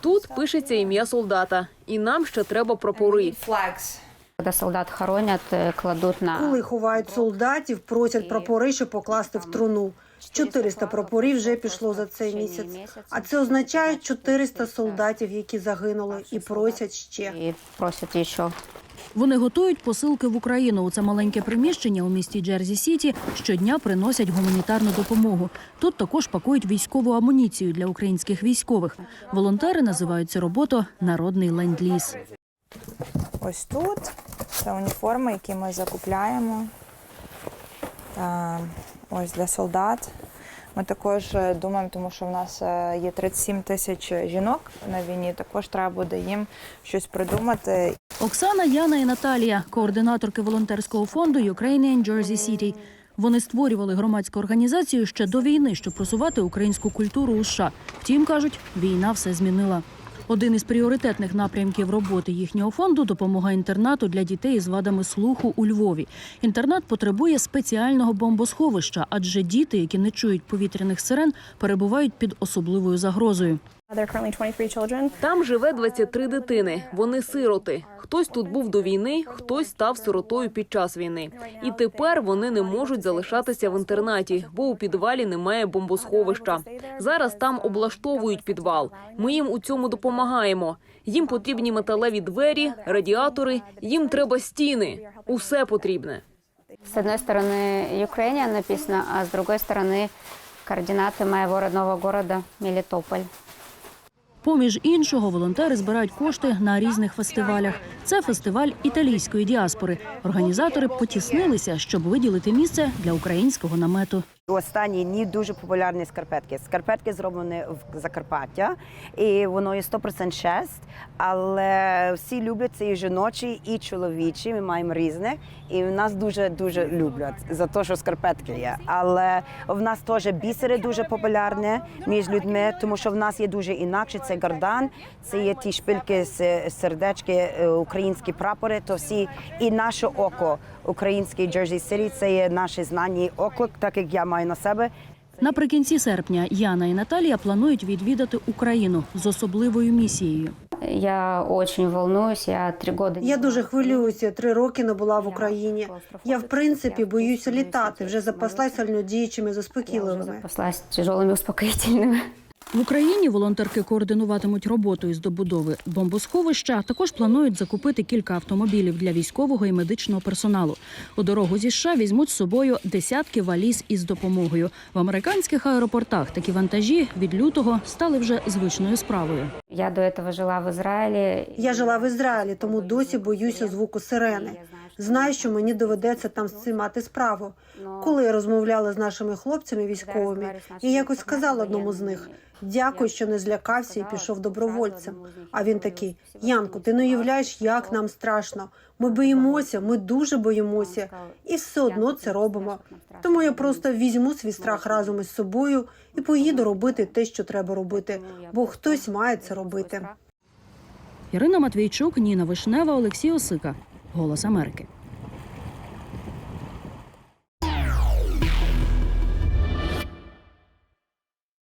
Тут пишеться ім'я солдата, і нам ще треба прапори. Когда солдат хоронят, э, кладут на... Коли ховають солдатів, просять прапори, щоб покласти в труну. 400 прапорів вже пішло за цей місяць. А це означає 400 солдатів, які загинули, і просять ще. И просят еще. Вони готують посилки в Україну. У це маленьке приміщення у місті Джерзі Сіті щодня приносять гуманітарну допомогу. Тут також пакують військову амуніцію для українських військових. Волонтери називають цю роботу народний ленд-ліз. Ось тут. Це уніформи, які ми закупляємо. Е, Ось для солдат. Ми також е, думаємо, тому що в нас е, є 37 тисяч жінок на війні. Також треба буде їм щось придумати. Оксана, Яна і Наталія, координаторки волонтерського фонду Ukrainian Jersey City. Вони створювали громадську організацію ще до війни, щоб просувати українську культуру у США. Втім, кажуть, війна все змінила. Один із пріоритетних напрямків роботи їхнього фонду допомога інтернату для дітей з вадами слуху у Львові. Інтернат потребує спеціального бомбосховища, адже діти, які не чують повітряних сирен, перебувають під особливою загрозою. There are currently 23 children. Там живе 23 дитини. Вони сироти. Хтось тут був до війни, хтось став сиротою під час війни. І тепер вони не можуть залишатися в інтернаті, бо у підвалі немає бомбосховища. Зараз там облаштовують підвал. Ми їм у цьому допомагаємо. Їм потрібні металеві двері, радіатори. Їм треба стіни. Усе потрібне. С одной стороны Ukrainian написано, а с другой стороны координаты моего родного города Мелитополь. Поміж іншого, волонтери збирають кошти на різних фестивалях. Це фестиваль італійської діаспори. Організатори потіснилися, щоб виділити місце для українського намету. Останні дні дуже популярні скарпетки. Скарпетки зроблені в Закарпаття, і воно є 100% шесть, але всі люблять це і жіночі, і чоловічі. Ми маємо різних, і в нас дуже дуже люблять за те, що скарпетки є. Але в нас теж бісери дуже популярні між людьми, тому що в нас є дуже інакше Це гардан, це є ті шпильки з сердечки, е, українські прапори. То всі і наше око, український Jersey City, це є наше знання і оклик, так як я маю на себе. Наприкінці серпня Яна і Наталія планують відвідати Україну з особливою місією. Я очень волнуюсь, я три года... не Я дуже была в хвилююся. Три роки не була в Україні. Я в принципі боюся літати. Вже запаслась сильнодіючими Я уже заспокійливими. запаслась тяжелыми успокоительными. В Україні волонтерки координуватимуть роботу із добудови бомбосховища. а Також планують закупити кілька автомобілів для військового і медичного персоналу. У дорогу зі США візьмуть з собою десятки валіз із допомогою. В американських аеропортах такі вантажі від лютого стали вже звичною справою. Я до этого жила в Израиле. Я жила в Ізраїлі, тому досі боюся звуку сирени. Знаю, що мені доведеться там з цим мати справу. Коли я розмовляла з нашими хлопцями військовими, я якось сказала одному з них: дякую, що не злякався і пішов добровольцем. А він такий: Янко, ти не уявляєш, як нам страшно. Ми боїмося, ми дуже боїмося, і все одно це робимо. Тому я просто візьму свій страх разом із собою і поїду робити те, що треба робити, бо хтось має це робити. Ірина Матвійчук, Ніна Вишнева, Олексій Осика. Голос Америки.